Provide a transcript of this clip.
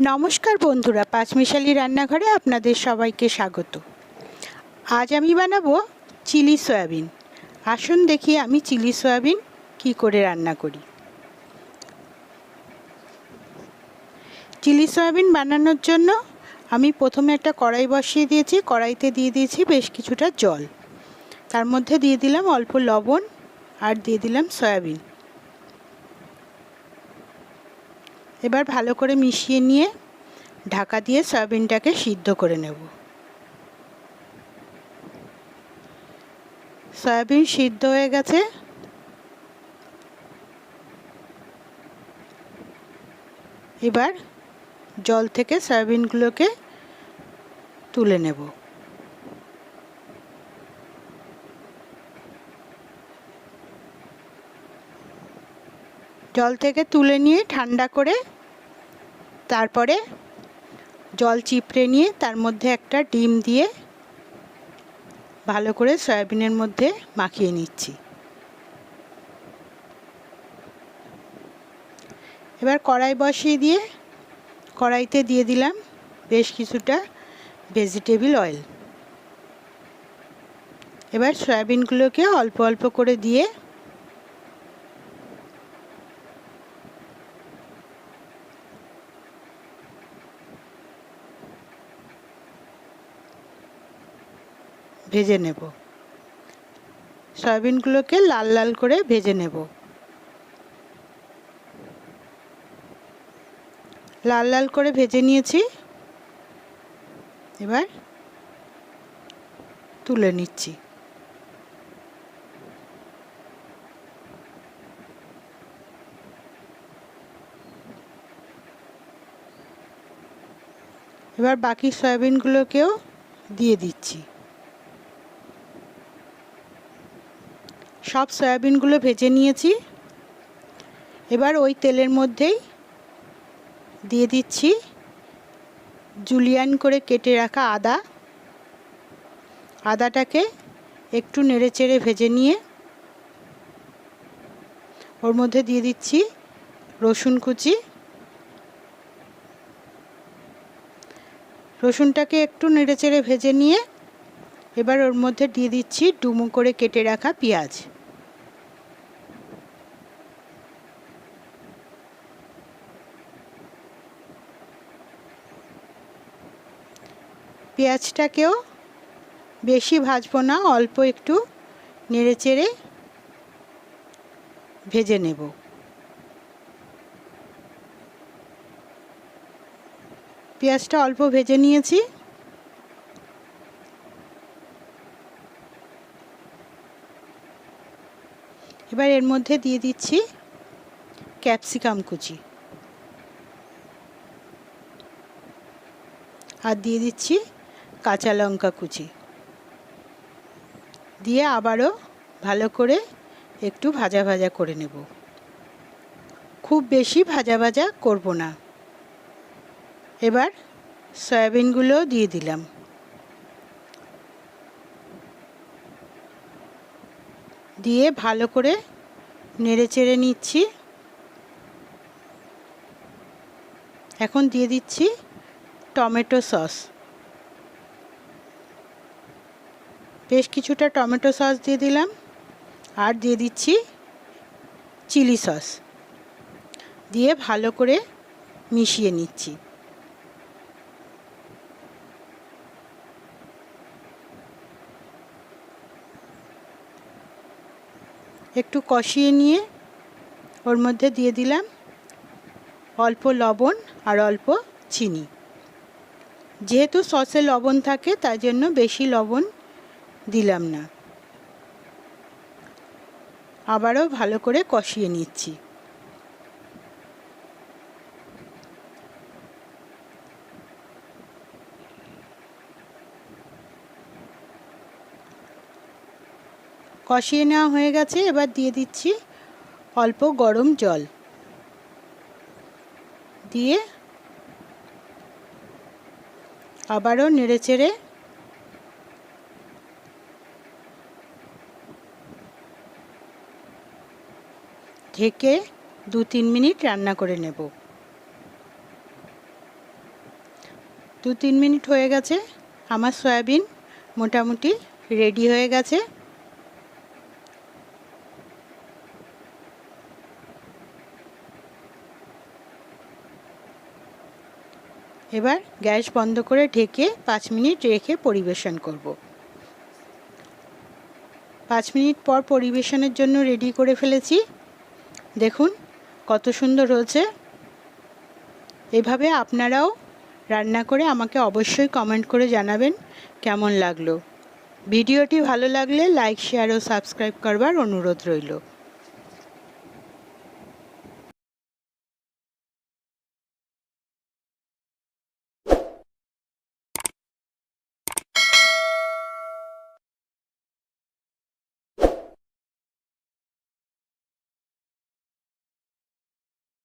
নমস্কার বন্ধুরা, পাঁচমিশালি রান্নাঘরে আপনাদের সবাইকে স্বাগত। আজ আমি বানাবো চিলি সয়াবিন। আসুন দেখি আমি চিলি সয়াবিন কি করে রান্না করি। চিলি সয়াবিন বানানোর জন্য আমি প্রথমে একটা কড়াই বসিয়ে দিয়েছি, কড়াইতে দিয়ে দিয়েছি বেশ কিছুটা জল। তার মধ্যে দিয়ে দিলাম অল্প লবণ আর দিয়ে দিলাম সয়াবিন। এবার ভালো করে মিশিয়ে নিয়ে ঢাকা দিয়ে সয়াবিনটাকে সিদ্ধ করে নেব। সয়াবিন সিদ্ধ হয়ে গেছে। এবার জল থেকে সয়াবিনগুলোকে তুলে নেব। জল থেকে তুলে নিয়ে ঠান্ডা করে তারপরে জল চিপড়ে নিয়ে তার মধ্যে একটা ডিম দিয়ে ভালো করে সয়াবিনের মধ্যে মাখিয়ে নিচ্ছি। এবার কড়াই বসিয়ে দিয়ে কড়াইতে দিয়ে দিলাম বেশ কিছুটা ভেজিটেবিল অয়েল। এবার সয়াবিনগুলোকে অল্প অল্প করে দিয়ে ভেজে নেব। সয়াবিনগুলোকে লাল লাল করে ভেজে নেব। লাল লাল করে ভেজে নিয়েছি। এবার তুলে নিচ্ছি। এবার বাকি সয়াবিনগুলোকেও দিয়ে দিচ্ছি। সব সয়াবিনগুলো ভেজে নিয়েছি। এবার ওই তেলের মধ্যেই দিয়ে দিচ্ছি জুলিয়ান করে কেটে রাখা আদা। আদাটাকে একটু নেড়ে চেড়ে ভেজে নিয়ে ওর মধ্যে দিয়ে দিচ্ছি রসুন কুচি। রসুনটাকে একটু নেড়ে চেড়ে ভেজে নিয়ে এবার ওর মধ্যে দিয়ে দিচ্ছি ডুমো করে কেটে রাখা পেঁয়াজ। পেঁয়াজটাকেও বেশি ভাজবো না, অল্প একটু নেড়ে চেড়ে ভেজে নেব। পেঁয়াজটা অল্প ভেজে নিয়েছি। এবার এর মধ্যে দিয়ে দিচ্ছি ক্যাপসিকাম কুচি। আর দিয়ে দিচ্ছি কাঁচা লঙ্কা কুচি। দিয়ে আবারও ভালো করে একটু ভাজা ভাজা করে নেব। খুব বেশি ভাজা ভাজা করব না। এবার সয়াবিনগুলো দিয়ে দিলাম। দিয়ে ভালো করে নেড়ে চেড়ে নিচ্ছি। এখন দিয়ে দিচ্ছি টমেটো সস। বেশ কিছুটা টমেটো সস দিয়ে দিলাম আর দিয়ে দিচ্ছি চিলি সস। দিয়ে ভালো করে মিশিয়ে নিচ্ছি। একটু কষিয়ে নিয়ে ওর মধ্যে দিয়ে দিলাম অল্প লবণ আর অল্প চিনি। যেহেতু সসে লবণ থাকে, তাই জন্য বেশি লবণ দিলাম না। আবারও ভালো করে কষিয়ে নিচ্ছি। কষিয়ে নেওয়া হয়ে গেছে, এবার দিয়ে দিচ্ছি অল্প গরম জল। দিয়ে আবারও নেড়ে ঢেকে দু তিন মিনিট রান্না করে নেব। দু তিন মিনিট হয়ে গেছে, আমার সয়াবিন মোটামুটি রেডি হয়ে গেছে। এবার গ্যাস বন্ধ করে ঢেকে পাঁচ মিনিট রেখে পরিবেশন করব। পাঁচ মিনিট পর পরিবেশনের জন্য রেডি করে ফেলেছি। দেখুন, কত সুন্দর হয়েছে। এভাবে আপনারাও রান্না করে আমাকে অবশ্যই কমেন্ট করে জানাবেন কেমন লাগল। ভিডিওটি ভালো লাগলে লাইক শেয়ার ও সাবস্ক্রাইব করবার অনুরোধ রইল।